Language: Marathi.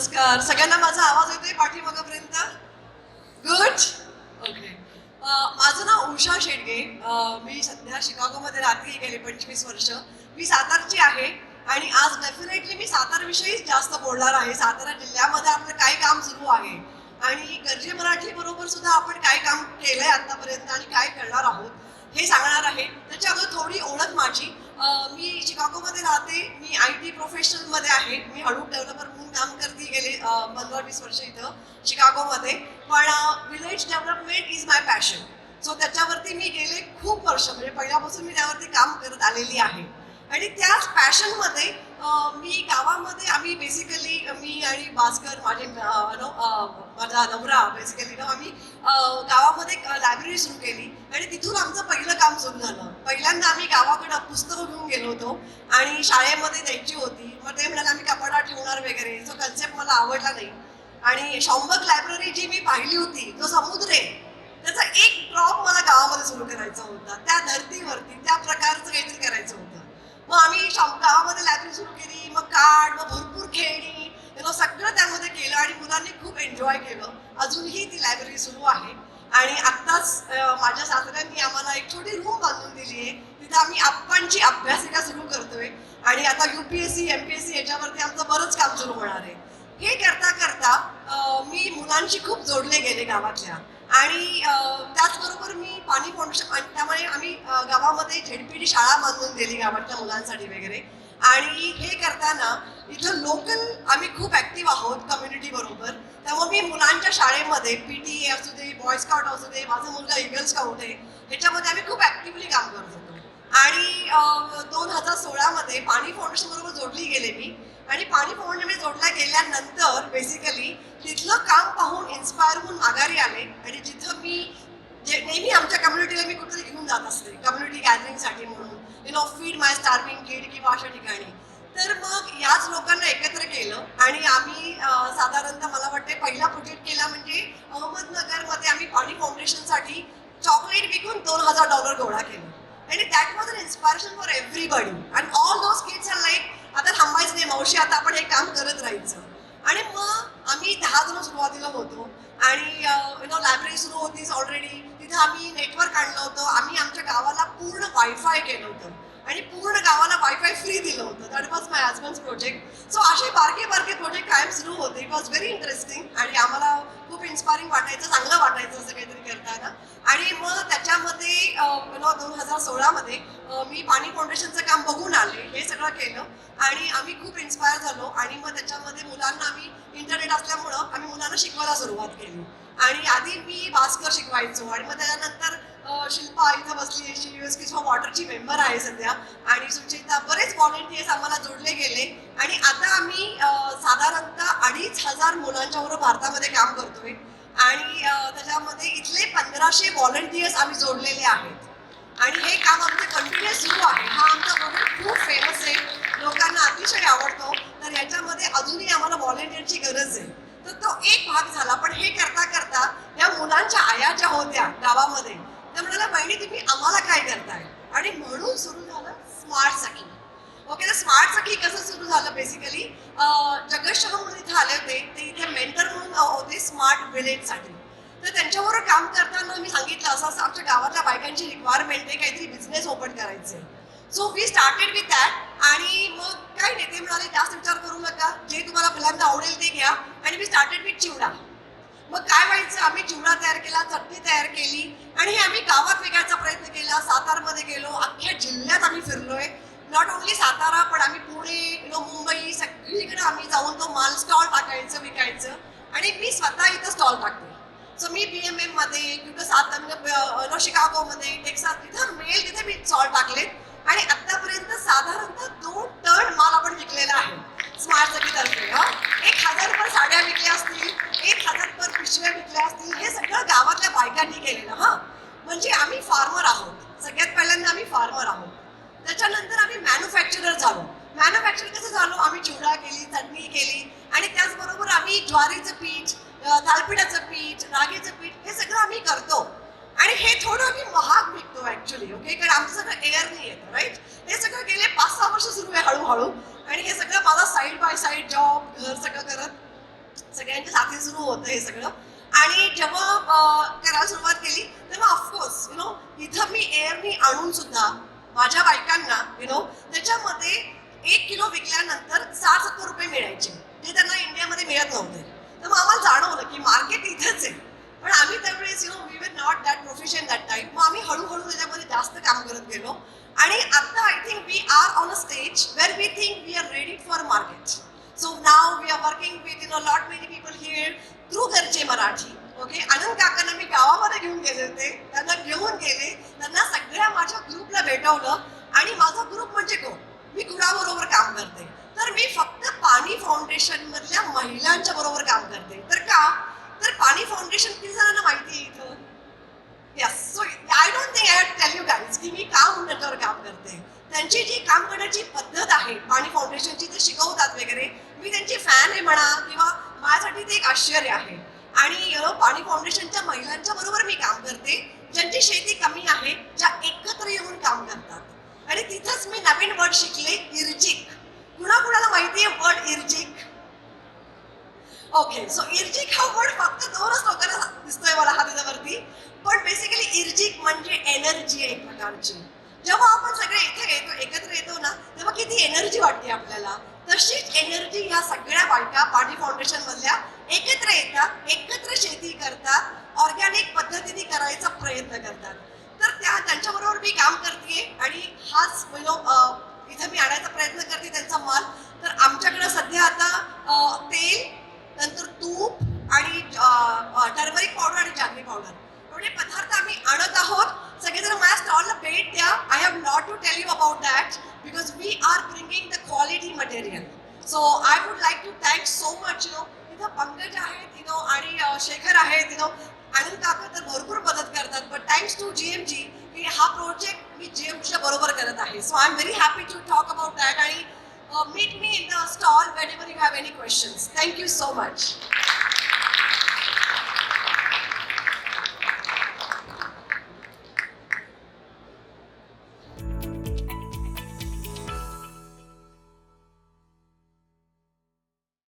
नमस्कार. सगळ्यांना माझा आवाज येतोय पाठीमागापर्यंत? गुड ओके माझं नाव उषा शेडगे. मी सध्या शिकागोमध्ये राहते गेले पंचवीस वर्ष. मी सातारची आहे आणि आज डेफिनेटली मी सातारविषयीच जास्त बोलणार आहे. सातारा जिल्ह्यामध्ये आपलं काय काम सुरू आहे आणि गरजे मराठी बरोबर सुद्धा आपण काय काम केलंय आतापर्यंत आणि काय करणार आहोत हे सांगणार आहे. त्याच्या अगोदर थोडी ओळख माझी. मी शिकागोमध्ये राहते. मी आय टी प्रोफेशनलमध्ये आहे. मी हडूप डेव्हलपर म्हणून काम करते गेले पंधरा वीस वर्ष इथं शिकागोमध्ये. पण village development is my passion so त्याच्यावरती मी गेले खूप वर्ष. म्हणजे पहिल्यापासून मी त्यावरती काम करत आलेली आहे. आणि त्याच पॅशनमध्ये मी गावामध्ये आम्ही बेसिकली मी आणि भास्कर माझे नो, माझा नवरा बेसिकली ना आम्ही गावामध्ये लायब्ररी सुरू केली. आणि तिथून आमचं पहिलं काम सुरू झालं. पहिल्यांदा आम्ही गावाकडं पुस्तकं घेऊन गेलो होतो. आणि शाळेमध्ये द्यायची होती. मग ते म्हणाले आम्ही कपाटात ठेवणार वगैरे. जो कन्सेप्ट मला आवडला नाही. आणि शॉम्बक लायब्ररी जी मी पाहिली होती तो समुद्र आहे. त्याचा एक ड्रॉप मला गावामध्ये सुरू करायचा होता. त्या धर्तीवरती त्या प्रकारचं काहीतरी करायचं होतं. मग आम्ही गावामध्ये लायब्ररी सुरू केली. मग कार्ड मग भरपूर खेळणी त्याला सगळं त्यामध्ये केलं आणि मुलांनी खूप एन्जॉय केलं. अजूनही ती लायब्ररी सुरू आहे. आणि आत्ताच माझ्या सासऱ्यांनी आम्हाला एक छोटी रूम बांधून दिली आहे. तिथे आम्ही आप्पांची अभ्यासिका सुरू करतोय. आणि आता युपीएससी एमपीएससी याच्यावरती आमचं बरंच काम सुरू होणार आहे. हे करता करता मी मुलांशी खूप जोडले गेले गावातल्या. आणि त्याचबरोबर मी पाणी फाउंडेशन आणि त्यामुळे आम्ही गावामध्ये झेडपीडी शाळा बांधून दिली गावातल्या मुलांसाठी वगैरे. आणि हे करताना इथं लोकल आम्ही खूप ऍक्टिव्ह आहोत कम्युनिटी बरोबर. त्यामुळे मी मुलांच्या शाळेमध्ये पी टी ए असू दे बॉय स्काउट असू दे माझा मुलगा इगल स्काउट आहे ह्याच्यामध्ये आम्ही खूप ॲक्टिव्हली काम करत होतो. आणि दोन हजार सोळामध्ये पाणी फाउंडेशन बरोबर जोडली गेले मी. आणि पाणी फाउंडेशन जोडल्या गेल्यानंतर बेसिकली तिथलं काम पाहून इन्स्पायर होऊन माघारी आले. आणि जिथं मी जे नेहमी आमच्या कम्युनिटीला मी कुठेतरी घेऊन जात असते. कम्युनिटी गॅदरिंगसाठी म्हणून. You know feed my starving kid किंवा अशा ठिकाणी. तर मग याच लोकांना एकत्र केलं आणि आम्ही साधारणतः मला वाटते पहिला प्रोजेक्ट केला म्हणजे अहमदनगरमध्ये आम्ही पाणी फाउंडेशनसाठी चॉकलेट विकून दोन हजार डॉलर गोळा केलं. आणि that was an inspiration for everybody and all those kids are like आता थांबायचं नाही मावशी आता आपण हे काम करत राहायचं. आणि मग आम्ही दहा जण सुरुवातीला होतो. आणि यु नो लायब्ररी सुरू होतीच ऑलरेडी तिथं आम्ही नेटवर्क आणलं होतं. आम्ही आमच्या गावाला पूर्ण वायफाय केलं होतं. आणि पूर्ण गावाला वायफाय फ्री दिलं होतं. That was my husband project so असे बारके बारके प्रोजेक्ट कायम सुरू होते. इट वॉज व्हेरी इंटरेस्टिंग आणि आम्हाला खूप इन्स्पायरिंग वाटायचं चांगलं वाटायचं असं काहीतरी करताना. आणि मग त्याच्यामध्ये नो दोन हजार सोळामध्ये मी पाणी फाउंडेशनचं काम बघून आले. हे सगळं केलं. आणि आम्ही खूप इन्स्पायर झालो. आणि मग त्याच्यामध्ये मुलांना आम्ही इंटरनेट असल्यामुळं आम्ही मुलांना शिकवायला सुरुवात केली. आणि आधी मी भास्कर शिकवायचो आणि मग त्याच्यानंतर शिल्पा इथं बसली शी यू एस किंवा वॉटरची मेंबर आहे सध्या. आणि सुचिता बरेच व्हॉलेंटियर्स आम्हाला जोडले गेले. आणि आता आम्ही साधारणतः अडीच हजार मुलांच्या बरोबर भारतामध्ये काम करतोय. आणि त्याच्यामध्ये इथले पंधराशे व्हॉलेंटियर्स आम्ही जोडलेले आहेत. आणि हे काम आमचं कंटिन्युअस सुरू आहे. हा आमचा प्रोजेक्ट खूप फेमस आहे. लोकांना अतिशय आवडतो. तर याच्यामध्ये अजूनही आम्हाला व्हॉलेंटियरची गरज आहे. तर तो एक भाग झाला पण हे करता करता या मुलांच्या आया ज्या होत्या गावामध्ये त्या म्हणाल्या बहिणी तुम्ही आम्हाला काय करताय? आणि म्हणून सुरू झालं स्मार्ट सखी. ओके तर स्मार्ट सखी कसं सुरू झालं बेसिकली जगतशहा म्हणून इथे आले होते ते इथे मेंटर म्हणून होते स्मार्ट विलेजसाठी तर त्यांच्याबरोबर काम करताना मी सांगितलं असं असं आमच्या गावातल्या बायकांची रिक्वायरमेंट आहे काहीतरी बिझनेस ओपन करायचे so we started with that आणि मग काय नाही ते म्हणाले जास्त विचार करू नका. जे तुम्हाला पहिल्यांदा आवडेल ते घ्या आणि मी स्टार्टेड विथ चिवडा. मग काय व्हायचं आम्ही चिवडा तयार केला चटणी तयार केली आणि हे आम्ही गावात विकायचा प्रयत्न केला. सातारमध्ये गेलो. अख्ख्या जिल्ह्यात आम्ही फिरलोय. नॉट ओन्ली सातारा पण आम्ही पुणे नो मुंबई सगळीकडे आम्ही जाऊन तो माल स्टॉल टाकायचं विकायचं आणि मी स्वतः इथं स्टॉल टाकते सो मी बी एम एममध्ये किंवा सात नो शिकागोमध्ये टेक्सास तिथं मेल तिथे मी स्टॉल टाकलेत. त्यांनी केलेलं हां. म्हणजे आम्ही फार्मर आहोत. सगळ्यात पहिल्यांदा आम्ही फार्मर आहोत. त्याच्यानंतर आम्ही मॅन्युफॅक्चरर झालो. मॅन्युफॅक्चर कसं झालो? आम्ही चिवडा केली चटणी केली आणि त्याचबरोबर आम्ही ज्वारीचं पीठ तालपिठाचं पीठ रागीचं पीठ हे सगळं आम्ही करतो. आणि हे थोडं आम्ही महाग विकतो ऍक्च्युली ओके कारण आमचं सगळं एअर नाही येतं राईट हे सगळं गेले पाच सहा वर्ष सुरू आहे हळूहळू. आणि हे सगळं माझा साईड बाय साईड जॉब घर सगळं करत सगळ्यांच्या साथी सुरू होतं हे सगळं. आणि जेव्हा करायला सुरुवात केली तेव्हा ऑफकोर्स यु नो इथं मी एअरनी आणून सुद्धा माझ्या बायकांना यु नो त्याच्यामध्ये एक किलो विकल्यानंतर साठ सत्तर रुपये मिळायचे. जे त्यांना इंडियामध्ये मिळत नव्हते. तर मग आम्हाला जाणवलं की मार्केट इथंच आहे. पण आम्ही त्यावेळेस you know we were not that profession that time मग आम्ही हळूहळू त्याच्यामध्ये जास्त काम करत गेलो. आणि आता I think we are on a stage where we think we are ready for market so now we are working with in a lot many people here through घरचे मराठी. ओके आनंद काकांना मी गावामध्ये घेऊन गेले होते. त्यांना घेऊन गेले. त्यांना सगळ्या माझ्या ग्रुपला भेटवलं. आणि माझा ग्रुप म्हणजे कोण? मी कुणाबरोबर काम करते. तर मी फक्त पाणी फाउंडेशन मधल्या महिलांच्या बरोबर काम करते. तर का? तर पाणी फाउंडेशन किती जणांना माहिती आहे इथं? Yes so I don't think I have tell you guys की मी का उन्नतावर काम करते. त्यांची जी काम करण्याची पद्धत आहे पाणी फाउंडेशनची ते शिकवतात वगैरे. मी त्यांची फॅन आहे म्हणा किंवा माझ्यासाठी ते एक आश्चर्य आहे. आणि पाणी फाउंडेशनच्या महिलांच्या बरोबर मी काम करते ज्यांची शेती कमी आहे ज्या एकत्र येऊन काम करतात. आणि तिथंच मी नवीन वर्ड शिकले इर्जिक. कुणाकुणाला माहिती आहे वर्ड इर्जिक? ओके सो इर्जिक हा वर्ड फक्त दोनच लोकांना दिसतोय मला हा त्याच्यावरती पण बेसिकली इर्जिक म्हणजे एनर्जी आहे एक प्रकारची. जेव्हा आपण सगळे इथे येतो एकत्र येतो ना तेव्हा किती एनर्जी वाटते आपल्याला. तशीच एनर्जी ह्या सगळ्या बायका पाणी फाउंडेशन मधल्या एकत्र येतात एकत्र शेती करतात ऑर्गॅनिक पद्धतीने करायचा प्रयत्न करतात. तर त्या त्यांच्याबरोबर मी काम करते आणि हाच इथं मी आणायचा प्रयत्न करते त्यांचा माल तर आमच्याकडे सध्या आता तेल नंतर तूप आणि टर्मरिक पावडर आणि जागरी पावडर एवढे पदार्थ आम्ही आणत आहोत. सगळेजण माझ्या स्टॉलला भेट द्या. I have not to tell you about that because we are bringing the quality material so I would like to thank so much you know इथं पंकज आहेत यु नो आणि शेखर आहेत यु नो आनंद काका तर भरपूर मदत करतात but thanks to G M G की हा प्रोजेक्ट मी जी एम बरोबर करत आहे. So I am very happy to talk about that आणि meet me in the stall whenever you have any questions thank you so much